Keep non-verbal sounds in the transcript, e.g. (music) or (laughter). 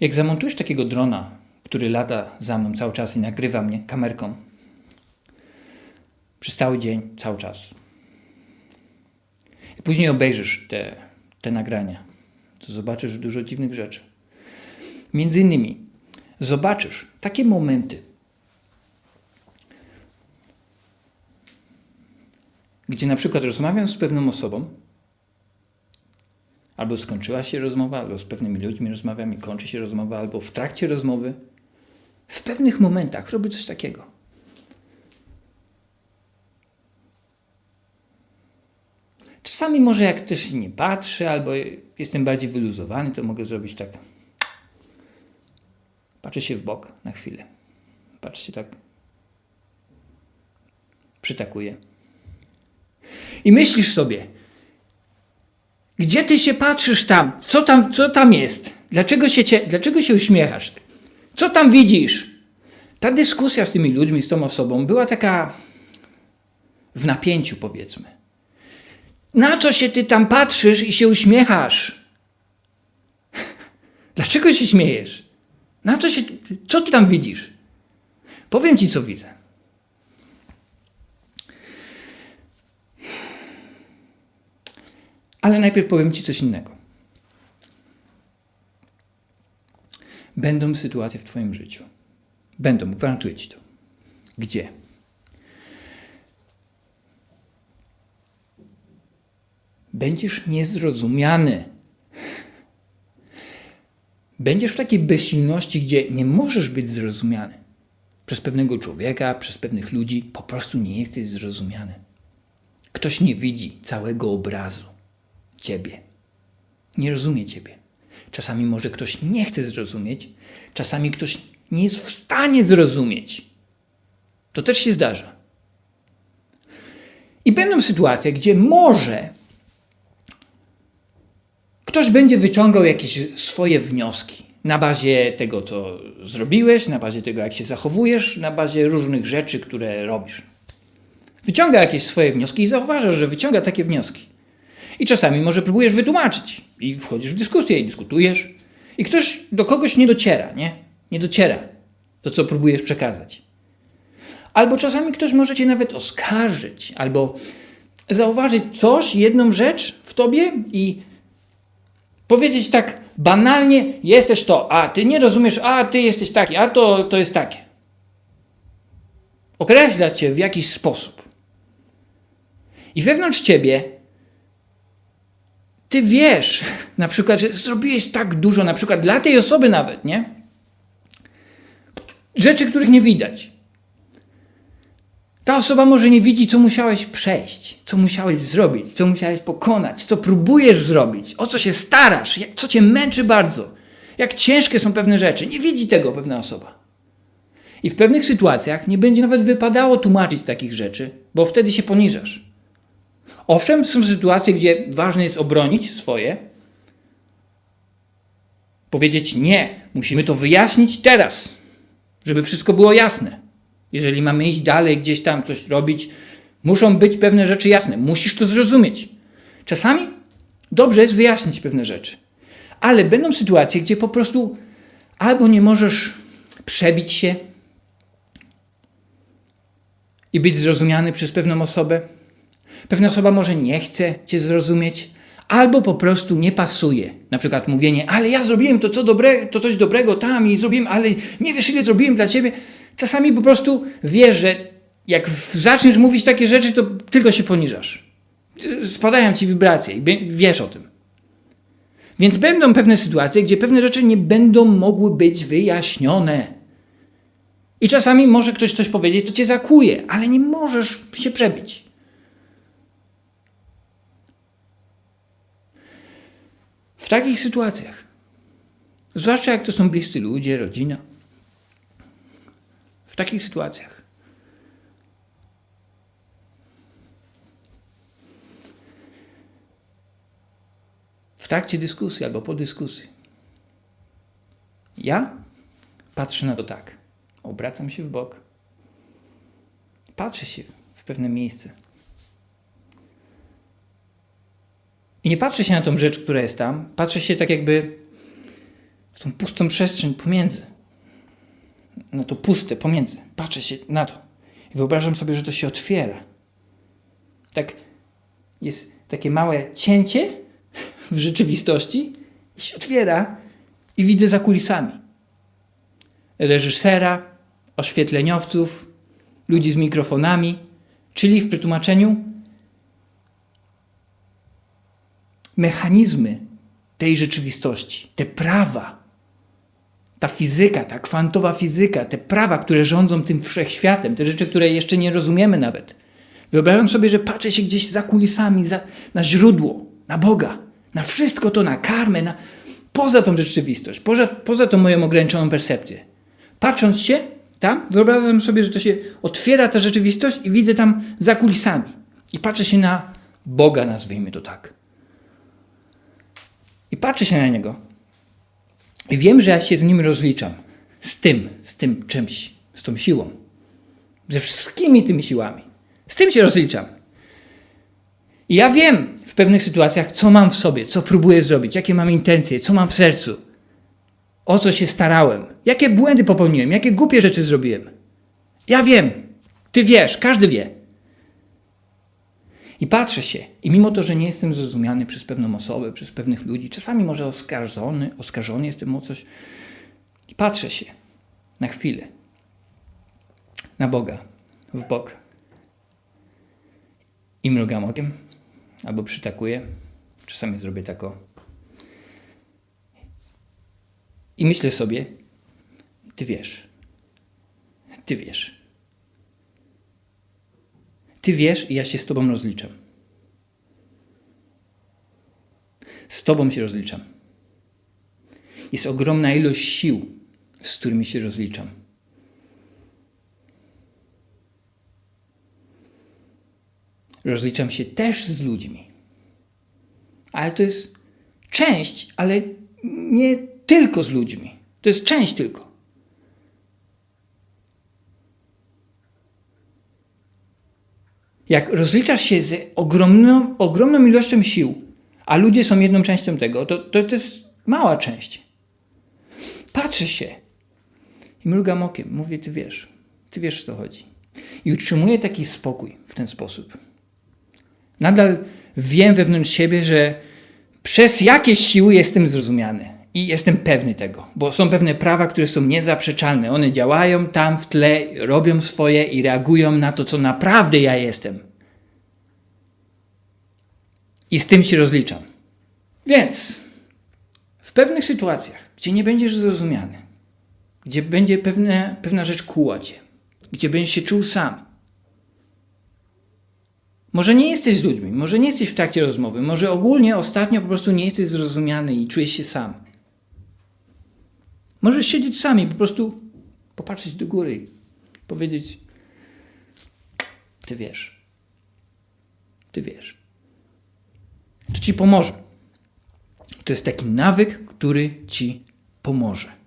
Jak zamontujesz takiego drona, który lata za mną cały czas i nagrywa mnie kamerką, przez cały dzień, cały czas. I później obejrzysz te, te nagrania, to zobaczysz dużo dziwnych rzeczy. Między innymi zobaczysz takie momenty, gdzie na przykład rozmawiam z pewną osobą, albo skończyła się rozmowa, albo z pewnymi ludźmi rozmawiam i kończy się rozmowa, albo w trakcie rozmowy. W pewnych momentach robię coś takiego. Czasami może jak też nie patrzę, albo jestem bardziej wyluzowany, to mogę zrobić tak. Patrzę się w bok na chwilę. Patrzę się tak. Przytakuję. I myślisz sobie, gdzie ty się patrzysz tam? Co tam, co tam jest? Dlaczego się, cie, dlaczego się uśmiechasz? Co tam widzisz? Ta dyskusja z tymi ludźmi, z tą osobą była taka w napięciu, powiedzmy. Na co się ty tam patrzysz i się uśmiechasz? (laughs) Dlaczego się śmiejesz? Na co się, co ty tam widzisz? Powiem ci, co widzę. Ale najpierw powiem Ci coś innego. Będą sytuacje w Twoim życiu. Będą, gwarantuję Ci to. Gdzie? Będziesz niezrozumiany. Będziesz w takiej bezsilności, gdzie nie możesz być zrozumiany. Przez pewnego człowieka, przez pewnych ludzi po prostu nie jesteś zrozumiany. Ktoś nie widzi całego obrazu ciebie. Nie rozumie ciebie. Czasami może ktoś nie chce zrozumieć, czasami ktoś nie jest w stanie zrozumieć. To też się zdarza. I będą sytuacje, gdzie może ktoś będzie wyciągał jakieś swoje wnioski na bazie tego, co zrobiłeś, na bazie tego, jak się zachowujesz, na bazie różnych rzeczy, które robisz. Wyciąga jakieś swoje wnioski i zauważasz, że wyciąga takie wnioski. I czasami może próbujesz wytłumaczyć i wchodzisz w dyskusję i dyskutujesz. I ktoś do kogoś nie dociera, nie? Nie dociera to, co próbujesz przekazać. Albo czasami ktoś może cię nawet oskarżyć, albo zauważyć coś, jedną rzecz w tobie i powiedzieć tak banalnie, jesteś to, a ty nie rozumiesz, a ty jesteś taki, a to, to jest takie. Określać cię w jakiś sposób. I wewnątrz ciebie ty wiesz, na przykład, że zrobiłeś tak dużo, na przykład dla tej osoby nawet, nie? Rzeczy, których nie widać. Ta osoba może nie widzi, co musiałeś przejść, co musiałeś zrobić, co musiałeś pokonać, co próbujesz zrobić, o co się starasz, co cię męczy bardzo, jak ciężkie są pewne rzeczy. Nie widzi tego pewna osoba. I w pewnych sytuacjach nie będzie nawet wypadało tłumaczyć takich rzeczy, bo wtedy się poniżasz. Owszem, są sytuacje, gdzie ważne jest obronić swoje, powiedzieć nie, musimy to wyjaśnić teraz, żeby wszystko było jasne. Jeżeli mamy iść dalej, gdzieś tam coś robić, muszą być pewne rzeczy jasne. Musisz to zrozumieć. Czasami dobrze jest wyjaśnić pewne rzeczy, ale będą sytuacje, gdzie po prostu albo nie możesz przebić się i być zrozumiany przez pewną osobę, Pewna osoba może nie chce cię zrozumieć, albo po prostu nie pasuje. Na przykład mówienie, ale ja zrobiłem to, co dobre, to coś dobrego tam i zrobiłem, ale nie wiesz, ile zrobiłem dla ciebie. Czasami po prostu wiesz, że jak zaczniesz mówić takie rzeczy, to tylko się poniżasz. Spadają ci wibracje i wiesz o tym. Więc będą pewne sytuacje, gdzie pewne rzeczy nie będą mogły być wyjaśnione. I czasami może ktoś coś powiedzieć, to cię zakuje, ale nie możesz się przebić. W takich sytuacjach, zwłaszcza jak to są bliscy ludzie, rodzina, w takich sytuacjach w trakcie dyskusji albo po dyskusji ja patrzę na to tak, obracam się w bok, patrzę się w pewne miejsce I nie patrzę się na tą rzecz, która jest tam, patrzę się tak jakby w tą pustą przestrzeń pomiędzy. Na to puste pomiędzy. Patrzę się na to. I wyobrażam sobie, że to się otwiera. Tak jest takie małe cięcie w rzeczywistości i się otwiera i widzę za kulisami reżysera, oświetleniowców, ludzi z mikrofonami, czyli w przetłumaczeniu mechanizmy tej rzeczywistości, te prawa, ta fizyka, ta kwantowa fizyka, te prawa, które rządzą tym wszechświatem, te rzeczy, które jeszcze nie rozumiemy nawet. Wyobrażam sobie, że patrzę się gdzieś za kulisami, za, na źródło, na Boga, na wszystko to, na karmę, na, poza tą rzeczywistość, poza, poza tą moją ograniczoną percepcję. Patrząc się tam, wyobrażam sobie, że to się otwiera ta rzeczywistość i widzę tam za kulisami. I patrzę się na Boga, nazwijmy to tak. I patrzę się na Niego. I wiem, że ja się z Nim rozliczam. Z tym, z tym czymś, z tą siłą. Ze wszystkimi tymi siłami. Z tym się rozliczam. I ja wiem w pewnych sytuacjach, co mam w sobie, co próbuję zrobić, jakie mam intencje, co mam w sercu, o co się starałem, jakie błędy popełniłem, jakie głupie rzeczy zrobiłem. Ja wiem, ty wiesz, każdy wie. I patrzę się, i mimo to, że nie jestem zrozumiany przez pewną osobę, przez pewnych ludzi, czasami może oskarżony, oskarżony jestem o coś, i patrzę się na chwilę na Boga, w bok. I mrugam okiem, albo przytakuję. Czasami zrobię tako. I myślę sobie, ty wiesz. Ty wiesz. Ty wiesz i ja się z tobą rozliczam. Z tobą się rozliczam. Jest ogromna ilość sił, z którymi się rozliczam. Rozliczam się też z ludźmi. Ale to jest część, ale nie tylko z ludźmi. To jest część tylko. Jak rozliczasz się z ogromną, ogromną ilością sił, a ludzie są jedną częścią tego, to, to, to jest mała część. Patrzę się i mrugam okiem. Mówię, ty wiesz, ty wiesz, o co chodzi. I utrzymuję taki spokój w ten sposób. Nadal wiem wewnątrz siebie, że przez jakieś siły jestem zrozumiany. I jestem pewny tego, bo są pewne prawa, które są niezaprzeczalne. One działają tam w tle, robią swoje i reagują na to, co naprawdę ja jestem. I z tym się rozliczam. Więc w pewnych sytuacjach, gdzie nie będziesz zrozumiany, gdzie będzie pewne, pewna rzecz kuła cię, gdzie będziesz się czuł sam, może nie jesteś z ludźmi, może nie jesteś w trakcie rozmowy, może ogólnie ostatnio po prostu nie jesteś zrozumiany i czujesz się sam. Możesz siedzieć sami, po prostu popatrzeć do góry powiedzieć: Ty wiesz. Ty wiesz. To ci pomoże. To jest taki nawyk, który ci pomoże.